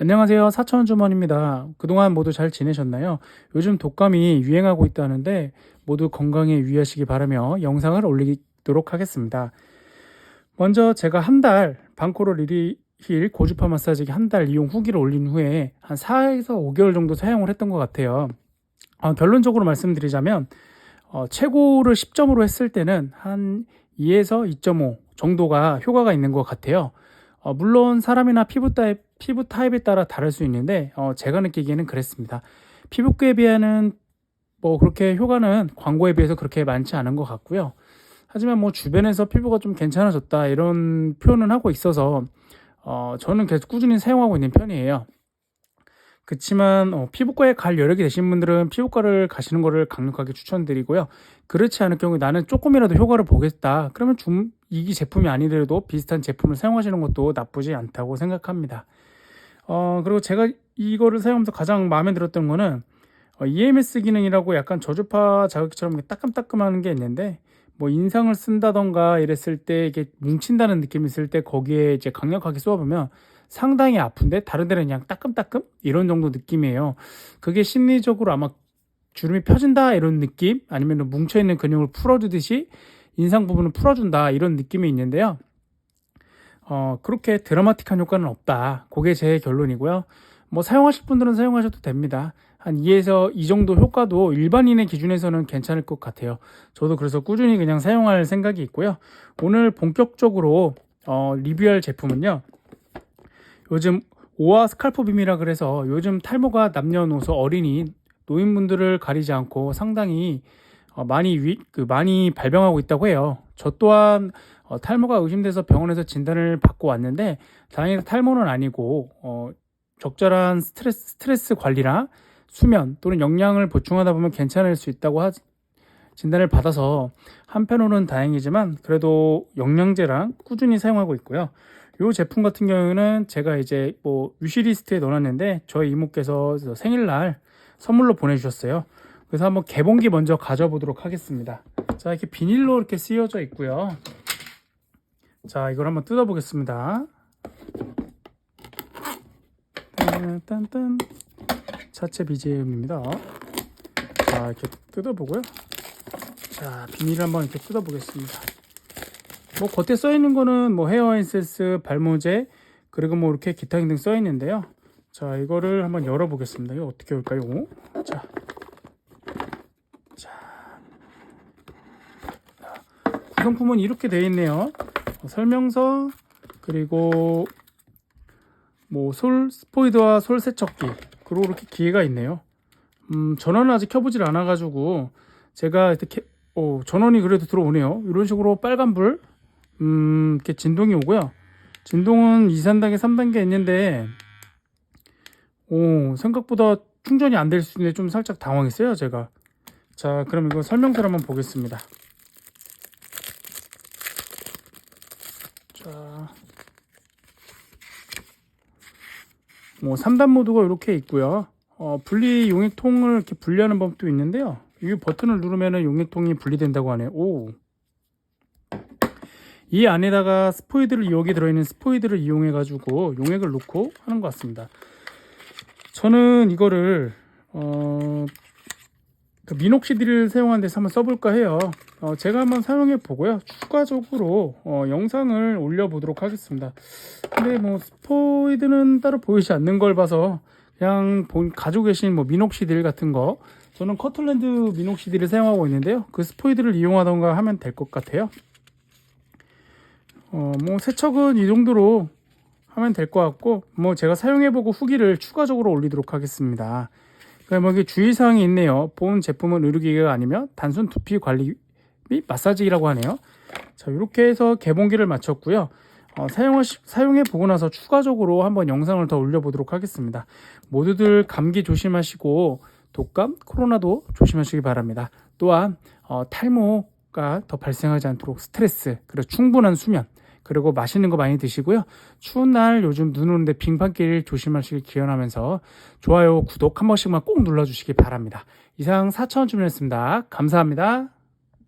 안녕하세요. 사천 주머니입니다. 그동안 모두 잘 지내셨나요? 요즘 독감이 유행하고 있다는데 모두 건강에 유의하시기 바라며 영상을 올리도록 하겠습니다. 먼저 제가 한 달 방코로 리리힐 고주파 마사지기 한 달 이용 후기를 올린 후에 한 4에서 5개월 정도 사용을 했던 것 같아요. 어, 결론적으로 말씀드리자면 어, 최고를 10점으로 했을 때는 한 2에서 2.5 정도가 효과가 있는 것 같아요. 어, 물론 사람이나 피부 타입, 피부 타입에 따라 다를 수 있는데 어, 제가 느끼기에는 그랬습니다. 피부과에 비하는 뭐 그렇게 효과는 광고에 비해서 그렇게 많지 않은 것 같고요. 하지만 뭐 주변에서 피부가 좀 괜찮아졌다 이런 표현은 하고 있어서 어, 저는 계속 꾸준히 사용하고 있는 편이에요. 그렇지만 어, 피부과에 갈 여력이 되신 분들은 피부과를 가시는 것을 강력하게 추천드리고요. 그렇지 않을 경우에 나는 조금이라도 효과를 보겠다. 그러면 좀 이 제품이 아니더라도 비슷한 제품을 사용하시는 것도 나쁘지 않다고 생각합니다. 어, 그리고 제가 이거를 사용하면서 가장 마음에 들었던 거는 어, EMS 기능이라고 약간 저주파 자극처럼 따끔따끔하는 게 있는데 뭐 인상을 쓴다던가 이랬을 때 이게 뭉친다는 느낌이 있을 때 거기에 이제 강력하게 쏘아보면 상당히 아픈데 다른 데는 그냥 따끔따끔 이런 정도 느낌이에요. 그게 심리적으로 아마 주름이 펴진다 이런 느낌 아니면 뭉쳐있는 근육을 풀어주듯이 인상 부분을 풀어준다 이런 느낌이 있는데요. 어, 그렇게 드라마틱한 효과는 없다. 그게 제 결론이고요. 뭐 사용하실 분들은 사용하셔도 됩니다. 한 2에서 2 정도 효과도 일반인의 기준에서는 괜찮을 것 같아요. 저도 그래서 꾸준히 그냥 사용할 생각이 있고요. 오늘 본격적으로 어, 리뷰할 제품은요. 요즘 오아 스칼프 빔이라 그래서 요즘 탈모가 남녀노소 어린이 노인분들을 가리지 않고 상당히 어, 많이 위, 그 많이 발병하고 있다고 해요. 저 또한 어, 탈모가 의심돼서 병원에서 진단을 받고 왔는데 다행히 탈모는 아니고 어, 적절한 스트레스, 스트레스 관리나 수면 또는 영양을 보충하다 보면 괜찮을 수 있다고 하, 진단을 받아서 한편으로는 다행이지만 그래도 영양제랑 꾸준히 사용하고 있고요. 이 제품 같은 경우는 제가 이제 뭐 위시리스트에 넣어놨는데 저희 이모께서 생일날 선물로 보내주셨어요. 그래서 한번 개봉기 먼저 가져보도록 하겠습니다. 자 이렇게 비닐로 이렇게 쓰여져 있고요. 자 이걸 한번 뜯어보겠습니다. 딴딴딴 자체 BGM입니다. 자 이렇게 뜯어보고요. 자 비닐을 한번 이렇게 뜯어보겠습니다. 뭐 겉에 써 있는 거는 뭐 헤어 엔센스, 발모제 그리고 뭐 이렇게 기타 등등 써 있는데요. 자 이거를 한번 열어보겠습니다. 이거 어떻게 열까요? 자, 자 구성품은 이렇게 되어 있네요. 설명서 그리고 뭐 솔 스포이드와 솔 세척기 그리고 이렇게 기회가 있네요. 음 전원은 아직 켜보질 않아가지고 제가 이렇게 오 전원이 그래도 들어오네요. 이런 식으로 빨간 불 음, 이렇게 진동이 오고요. 진동은 2, 3단계, 3단계 있는데, 오, 생각보다 충전이 안 될 수 있는데 좀 살짝 당황했어요, 제가. 자, 그럼 이거 설명서를 한번 보겠습니다. 자, 뭐 3단 모드가 이렇게 있고요. 어, 분리 용액통을 이렇게 분리하는 법도 있는데요. 이 버튼을 누르면 용액통이 분리된다고 하네요. 오. 이 안에다가 스포이드를 여기 들어있는 스포이드를 이용해 가지고 용액을 넣고 하는 것 같습니다. 저는 이거를 어, 그 미녹시디를 사용하는 데서 한번 써볼까 해요. 어, 제가 한번 사용해 보고요. 추가적으로 어, 영상을 올려보도록 하겠습니다. 근데 뭐 스포이드는 따로 보이지 않는 걸 봐서 그냥 본, 가지고 계신 뭐 미녹시딜 같은 거 저는 커틀랜드 미녹시딜을 사용하고 있는데요. 그 스포이드를 이용하던가 하면 될 것 같아요. 어, 뭐 세척은 이 정도로 하면 될 것 같고 뭐 제가 사용해보고 후기를 추가적으로 올리도록 하겠습니다. 그럼 여기 주의사항이 있네요. 본 제품은 의료기계가 아니며 단순 두피 관리 및 마사지라고 하네요. 자 이렇게 해서 개봉기를 마쳤고요. 어, 사용해 보고 나서 추가적으로 한번 영상을 더 올려보도록 하겠습니다. 모두들 감기 조심하시고 독감, 코로나도 조심하시기 바랍니다. 또한 어, 탈모가 더 발생하지 않도록 스트레스 그리고 충분한 수면 그리고 맛있는 거 많이 드시고요. 추운 날 요즘 눈 오는데 빙판길 조심하시길 기원하면서 좋아요, 구독 한 번씩만 꼭 눌러주시기 바랍니다. 이상 사천 주문이었습니다. 감사합니다.